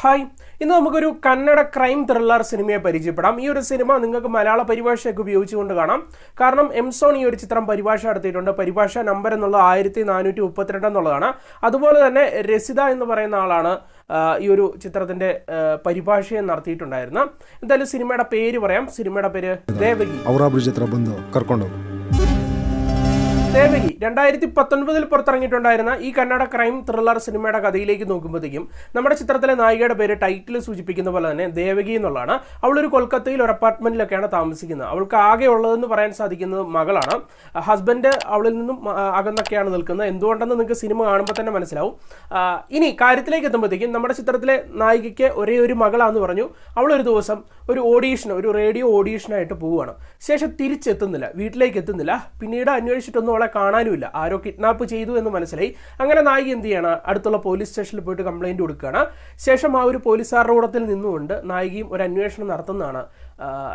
Hi ഇന്ന് നമുക്കൊരു Kannada crime thriller സിനിമയെ പരിചയപ്പെടാം. ഈ ഒരു സിനിമ നിങ്ങൾക്ക് മലയാള പരിഭാഷയൊക്കെ ഉപയോഗിച്ചുകൊണ്ട് കാണാം. കാരണം എംസോൺ ഈ ഒരു ചിത്രം പരിഭാഷ നടത്തിയിട്ടുണ്ട്. പരിഭാഷ നമ്പർ എന്നുള്ളത് ആയിരത്തി നാനൂറ്റി മുപ്പത്തിരണ്ട് എന്നുള്ളതാണ്. അതുപോലെ തന്നെ രസിത എന്ന് പറയുന്ന ആളാണ് ഈ ഒരു ചിത്രത്തിന്റെ പരിഭാഷയെ നടത്തിയിട്ടുണ്ടായിരുന്നത്. എന്തായാലും സിനിമയുടെ പേര് പറയാം. സിനിമയുടെ പേര് ദേവകി. ഔറാബ്രിജ് ദേവകി. രണ്ടായിരത്തി പത്തൊൻപതിൽ പുറത്തിറങ്ങിയിട്ടുണ്ടായിരുന്ന ഈ കന്നഡ ക്രൈം ത്രില്ലർ സിനിമയുടെ കഥയിലേക്ക് നോക്കുമ്പോഴത്തേക്കും നമ്മുടെ ചിത്രത്തിലെ നായികയുടെ പേര് ടൈറ്റിൽ സൂചിപ്പിക്കുന്ന പോലെ തന്നെ ദേവകി എന്നുള്ളതാണ്. അവളൊരു കൊൽക്കത്തയിൽ ഒരു അപ്പാർട്ട്മെന്റിലൊക്കെയാണ് താമസിക്കുന്നത്. അവൾക്ക് ആകെ ഉള്ളതെന്ന് പറയാൻ സാധിക്കുന്നത് മകളാണ്. ഹസ്ബൻഡ് അവളിൽ നിന്നും അകന്നൊക്കെയാണ് നിൽക്കുന്നത്. എന്തുകൊണ്ടെന്ന് നിങ്ങൾക്ക് സിനിമ കാണുമ്പോൾ തന്നെ മനസ്സിലാവും. ഇനി കാര്യത്തിലേക്ക് എത്തുമ്പോഴത്തേക്കും നമ്മുടെ ചിത്രത്തിലെ നായികയ്ക്ക് ഒരേ ഒരു മകളാന്ന് പറഞ്ഞു. അവളൊരു ദിവസം ഒരു ഓഡീഷൻ ഒരു റേഡിയോ ഓഡീഷനായിട്ട് പോവുകയാണ്. ശേഷം തിരിച്ചെത്തുന്നില്ല. വീട്ടിലേക്ക് എത്തുന്നില്ല. പിന്നീട് അന്വേഷിച്ചിട്ടൊന്നും അവളെ കാണാനുമില്ല ആരോ കിഡ്നാപ്പ് ചെയ്തു എന്ന് മനസ്സിലായി. അങ്ങനെ നായിക എന്ത് ചെയ്യണം? അടുത്തുള്ള പോലീസ് സ്റ്റേഷനിൽ പോയിട്ട് കംപ്ലൈന്റ് കൊടുക്കുകയാണ്. ശേഷം ആ ഒരു പോലീസുകാരുടെ കൂടത്തിൽ നിന്നുകൊണ്ട് നായികയും ഒരു അന്വേഷണം നടത്തുന്നതാണ്.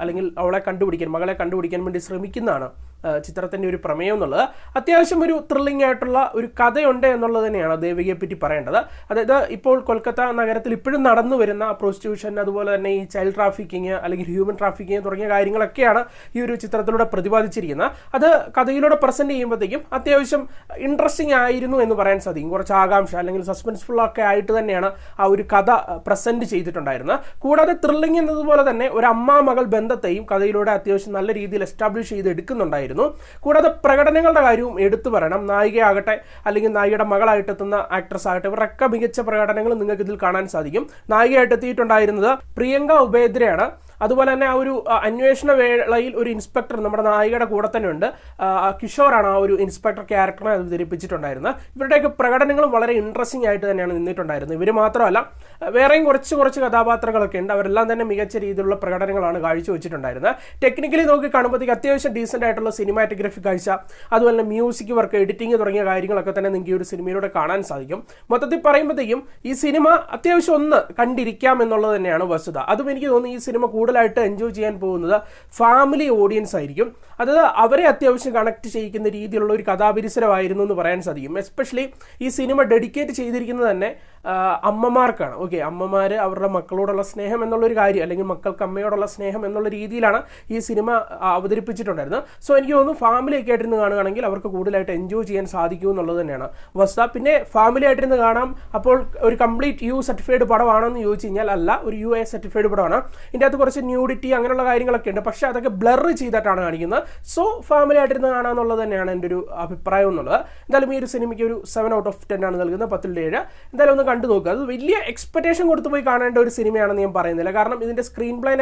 അല്ലെങ്കിൽ അവളെ കണ്ടുപിടിക്കാൻ മകളെ കണ്ടുപിടിക്കാൻ വേണ്ടി ശ്രമിക്കുന്നതാണ് ചിത്രത്തിന്റെ ഒരു പ്രമേയം എന്നുള്ളത്. അത്യാവശ്യം ഒരു ത്രില്ലിംഗ് ആയിട്ടുള്ള ഒരു കഥയുണ്ട് എന്നുള്ളത് തന്നെയാണ് ദേവികയെ പറ്റി പറയേണ്ടത്. അതായത് ഇപ്പോൾ കൊൽക്കത്ത നഗരത്തിൽ ഇപ്പോഴും നടന്നു വരുന്ന പ്രോസ്റ്റിറ്റ്യൂഷൻ അതുപോലെ തന്നെ ഈ ചൈൽഡ് ട്രാഫിക്കിങ് അല്ലെങ്കിൽ ഹ്യൂമൻ ട്രാഫിക്കിങ് തുടങ്ങിയ കാര്യങ്ങളൊക്കെയാണ് ഈ ഒരു ചിത്രത്തിലൂടെ പ്രതിപാദിച്ചിരിക്കുന്നത്. അത് കഥയിലൂടെ പ്രസന്റ് ചെയ്യുമ്പോഴത്തേക്കും അത്യാവശ്യം ഇൻട്രസ്റ്റിംഗ് ആയിരുന്നു എന്ന് പറയാൻ സാധിക്കും. കുറച്ച് ആകാംക്ഷ അല്ലെങ്കിൽ സസ്പെൻസ്ഫുൾ ഒക്കെ ആയിട്ട് തന്നെയാണ് ആ ഒരു കഥ പ്രസന്റ് ചെയ്തിട്ടുണ്ടായിരുന്നത്. കൂടാതെ ത്രില്ലിംഗ് എന്നതുപോലെ തന്നെ ഒരു അമ്മ മകൾ ബന്ധത്തെയും കഥയിലൂടെ അത്യാവശ്യം നല്ല രീതിയിൽ എസ്റ്റാബ്ലിഷ് ചെയ്ത് എടുക്കുന്നുണ്ടായിരുന്നു കൂടാതെ പ്രകടനങ്ങളുടെ കാര്യവും എടുത്തു പറയണം. നായികയാകട്ടെ അല്ലെങ്കിൽ നായികയുടെ മകളായിട്ട് എത്തുന്ന ആക്ട്രസ് ആകട്ടെ ഇവരൊക്കെ മികച്ച പ്രകടനങ്ങൾ നിങ്ങൾക്ക് ഇതിൽ കാണാൻ സാധിക്കും. നായികയായിട്ട് എത്തിയിട്ടുണ്ടായിരുന്നത് പ്രിയങ്ക ഉബേദ്രയാണ് അതുപോലെ തന്നെ ആ ഒരു അന്വേഷണ വേളയിൽ ഒരു ഇൻസ്പെക്ടർ നമ്മുടെ നായികയുടെ കൂടെ തന്നെ ഉണ്ട്. കിഷോറാണ് ആ ഒരു ഇൻസ്പെക്ടർ ക്യാരക്ടറിനെ അവതരിപ്പിച്ചിട്ടുണ്ടായിരുന്നത്. ഇവരുടെയൊക്കെ പ്രകടനങ്ങളും വളരെ ഇൻട്രസ്റ്റിംഗ് ആയിട്ട് തന്നെയാണ് നിന്നിട്ടുണ്ടായിരുന്നത്. ഇവർ മാത്രമല്ല വേറെയും കുറച്ച് കുറച്ച് കഥാപാത്രങ്ങളൊക്കെ ഉണ്ട്. അവരെല്ലാം തന്നെ മികച്ച രീതിയിലുള്ള പ്രകടനങ്ങളാണ് കാഴ്ചവെച്ചിട്ടുണ്ടായിരുന്നത്. ടെക്നിക്കലി നോക്കി കാണുമ്പോഴത്തേക്ക് അത്യാവശ്യം ഡീസന്റ് ആയിട്ടുള്ള സിനിമാറ്റോഗ്രഫി കാഴ്ച അതുപോലെ തന്നെ മ്യൂസിക് വർക്ക് എഡിറ്റിംഗ് തുടങ്ങിയ കാര്യങ്ങളൊക്കെ തന്നെ നിങ്ങൾക്ക് ഈ ഒരു സിനിമയിലൂടെ കാണാൻ സാധിക്കും. മൊത്തത്തിൽ പറയുമ്പോഴത്തേക്കും ഈ സിനിമ അത്യാവശ്യം ഒന്ന് കണ്ടിരിക്കാം എന്നുള്ളത് തന്നെയാണ് വസ്തുത. അതും എനിക്ക് തോന്നുന്നു ഈ സിനിമ കൂടുതലായിട്ട് എൻജോയ് ചെയ്യാൻ പോകുന്നത് ഫാമിലി ഓഡിയൻസ് ആയിരിക്കും. അതായത് അവരെ അത്യാവശ്യം കണക്ട് ചെയ്യിക്കുന്ന രീതിയിലുള്ള ഒരു കഥാപരിസരമായിരുന്നു എന്ന് പറയാൻ സാധിക്കും. എസ്പെഷ്യലി ഈ സിനിമ ഡെഡിക്കേറ്റ് ചെയ്തിരിക്കുന്നത് തന്നെ അമ്മമാർക്കാണ്. ഓക്കെ അമ്മമാർ അവരുടെ മക്കളോടുള്ള സ്നേഹം എന്നുള്ളൊരു കാര്യം അല്ലെങ്കിൽ മക്കൾക്ക് അമ്മയോടുള്ള സ്നേഹം എന്നുള്ള രീതിയിലാണ് ഈ സിനിമ അവതരിപ്പിച്ചിട്ടുണ്ടായിരുന്നത്. സോ എനിക്ക് തോന്നുന്നു ഫാമിലി ഒക്കെ ആയിട്ടിരുന്ന് കാണുകയാണെങ്കിൽ അവർക്ക് കൂടുതലായിട്ട് എൻജോയ് ചെയ്യാൻ സാധിക്കും എന്നുള്ളത് തന്നെയാണ്. വസ്ത പിന്നെ ഫാമിലി ആയിട്ടിരുന്ന് കാണാം. അപ്പോൾ ഒരു കംപ്ലീറ്റ് യു സർട്ടിഫൈഡ് പടമാണോ എന്ന് ചോദിച്ചു കഴിഞ്ഞാൽ അല്ല ഒരു യു എ സർട്ടിഫൈഡ് പടമാണ്. ഇതിന്റെ അകത്ത് കുറച്ച് ന്യൂഡിറ്റി അങ്ങനെയുള്ള കാര്യങ്ങളൊക്കെ ഉണ്ട്. പക്ഷേ അതൊക്കെ ബ്ലർ ചെയ്തിട്ടാണ് കാണിക്കുന്നത്. സോ ഫാമിലി ആയിട്ടിരുന്ന് കാണാമെന്നുള്ളത് തന്നെയാണ് എന്റെ ഒരു അഭിപ്രായം എന്നുള്ളത്. എന്തായാലും ഈ ഒരു സിനിമയ്ക്ക് ഒരു സെവൻ ഔട്ട് ഓഫ് ടെൻ ആണ് നൽകുന്നത് പത്തിൽ ഏഴ്. എന്തായാലും ഒന്ന് കണ്ടു നോക്കുക അത് വലിയ എക്സ്പെക്ടേഷൻ കൊടുത്തു പോയി കാണേണ്ട ഒരു സിനിമയാണെന്ന് ഞാൻ പറയുന്നില്ല. കാരണം ഇതിന്റെ സ്ക്രീൻ പ്ലേ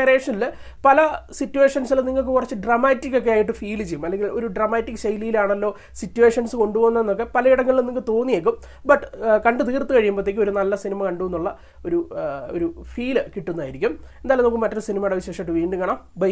പല സിറ്റുവേഷൻസിൽ നിങ്ങൾക്ക് കുറച്ച് ഡ്രമാറ്റിക് ഒക്കെ ആയിട്ട് ഫീൽ ചെയ്യും. അല്ലെങ്കിൽ ഒരു ഡ്രമാറ്റിക് ശൈലിയിലാണല്ലോ സിറ്റുവേഷൻസ് കൊണ്ടുപോകുന്നതെന്നൊക്കെ പലയിടങ്ങളിലും നിങ്ങൾക്ക് തോന്നിയേക്കും. ബട്ട് കണ്ടു തീർത്ത് കഴിയുമ്പോഴത്തേക്കും ഒരു നല്ല സിനിമ കണ്ടു എന്നുള്ള ഒരു ഒരു ഫീൽ കിട്ടുന്നതായിരിക്കും. എന്തായാലും നമുക്ക് മറ്റൊരു സിനിമയുടെ വിശേഷമായിട്ട് വീണ്ടും കാണാം. ബൈ